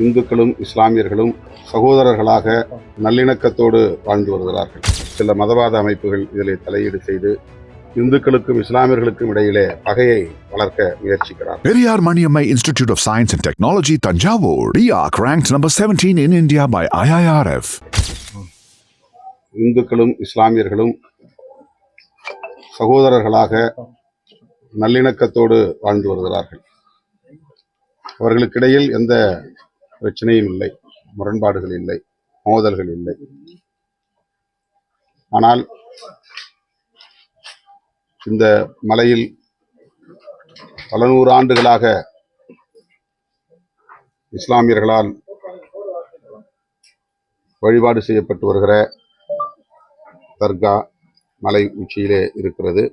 இந்துக்களும் இஸ்லாமியர்களும் சகோதரர்களாக நல்லிணக்கத்தோடு வாழ்ந்து வருகிறார்கள் சில மதவாத அமைப்புகள் இதில் தலையீடு செய்து இந்துக்களுக்கும் இஸ்லாமியர்களுக்கும் இடையிலே பகையை வளர்க்க முயற்சிக்கிறார் Periyar Maniammai Institute of Science and Technology, Tanjavur. RIAC ranked number 17 in India by IIRF. இந்துக்களும் இஸ்லாமியர்களும் சகோதரர்களாக நல்லிணக்கத்தோடு வாழ்ந்து வருகிறார்கள் அவர்களுக்கிடையில் எந்த பிரச்சனையும் இல்லை முரண்பாடுகள் இல்லை மோதல்கள் இல்லை. ஆனால் இந்த மலையில் பல நூறு ஆண்டுகளாக இஸ்லாமியர்களால் வழிபாடு செய்யப்பட்டு வருகிற தர்கா மலை உச்சியிலே இருக்கிறது.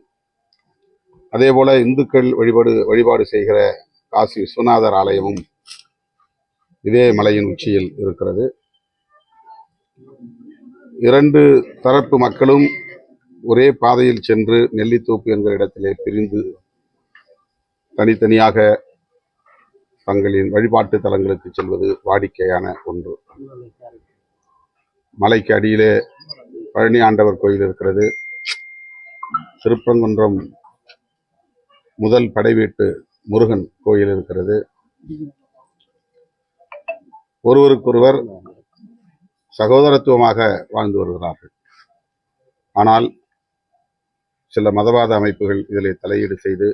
அதே போல இந்துக்கள் வழிபாடு வழிபாடு செய்கிற காசி விஸ்வநாதர் ஆலயமும் இதே மலையின் உச்சியில் இருக்கிறது. இரண்டு தரப்பு மக்களும் ஒரே பாதையில் சென்று நெல்லித்தோப்பு என்கிற இடத்திலே பிரிந்து தனித்தனியாக தங்களின் வழிபாட்டு தலங்களுக்கு செல்வது வாடிக்கையான ஒன்று. மலைக்கு அடியிலே பழனி ஆண்டவர் கோயில் இருக்கிறது. திருப்பங்குன்றம் முதல் படைவீட்டு முருகன் கோயில் இருக்கிறது. ஒருவருக்கொருவர் சகோதரத்துவமாக வாழ்ந்து வருகிறார்கள். ஆனால் சில மதவாத அமைப்புகள் இதில் தலையீடு செய்து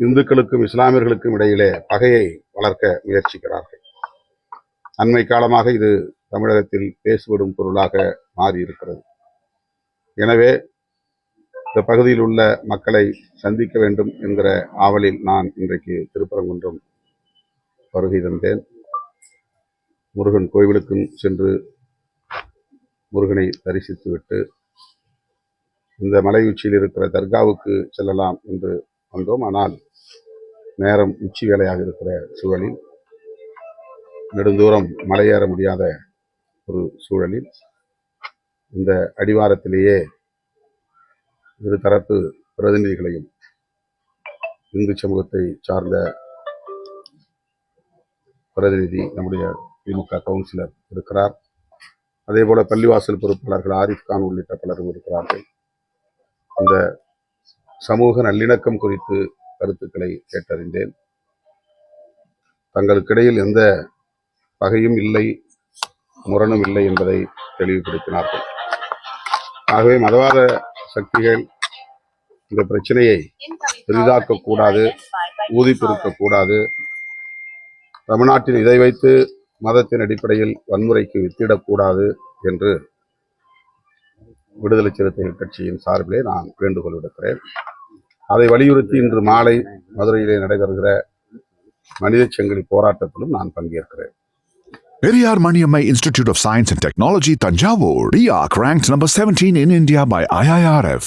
இந்துக்களுக்கும் இஸ்லாமியர்களுக்கும் இடையிலே பகையை வளர்க்க முயற்சிக்கிறார்கள். அண்மை காலமாக இது தமிழகத்தில் பேசுபடும் பொருளாக மாறி இருக்கிறது எனவே இந்த பகுதியில் உள்ள மக்களை சந்திக்க வேண்டும் என்கிற ஆவலில் நான் இன்றைக்கு திருப்பரங்குன்றம் வருகை தந்தேன். முருகன் கோவிலுக்கும் சென்று முருகனை தரிசித்துவிட்டு இந்த மலை உச்சியில் இருக்கிற தர்காவுக்கு செல்லலாம் என்று வந்தோம். ஆனால் நேரம் உச்சி வேலையாக இருக்கிற சூழலில் நெடுந்தூரம் மலையேற முடியாத ஒரு சூழலில் இந்த அடிவாரத்திலேயே இருதரப்பு பிரதிநிதிகளையும் இந்து சமூகத்தை சார்ந்த பிரதிநிதி நம்முடைய திமுக கவுன்சிலர் இருக்கிறார். அதே போல பள்ளிவாசல் பொறுப்பாளர்கள் ஆரிஃப் கான் உள்ளிட்ட பலரும் இருக்கிறார்கள். இந்த சமூக நல்லிணக்கம் குறித்து கருத்துக்களை கேட்டறிந்தேன். தங்களுக்கிடையில் எந்த பகையும் இல்லை முரணும் இல்லை என்பதை தெளிவுபடுத்தினார்கள். ஆகவே மதவாத சக்திகள் இந்த பிரச்சனையை பெரிதாக்க கூடாது ஊதி பெருக்கக்கூடாது தமிழ்நாட்டில் இதை வைத்து மதத்தின் அடிப்படையில் வன்முறைக்கு வித்திடக்கூடாது என்று விடுதலை சிறுத்தைகள் கட்சியின் சார்பிலே நான் வேண்டுகோள் விடுக்கிறேன் அதை வலியுறுத்தி இன்று மாலை மதுரையிலே நடைபெறுகிற மனித சங்கிலி போராட்டத்திலும் நான் பங்கேற்கிறேன் Periyar Maniammai Institute of Science and Technology, Tanjavur. RIAC ranked number 17 in India by IIRF.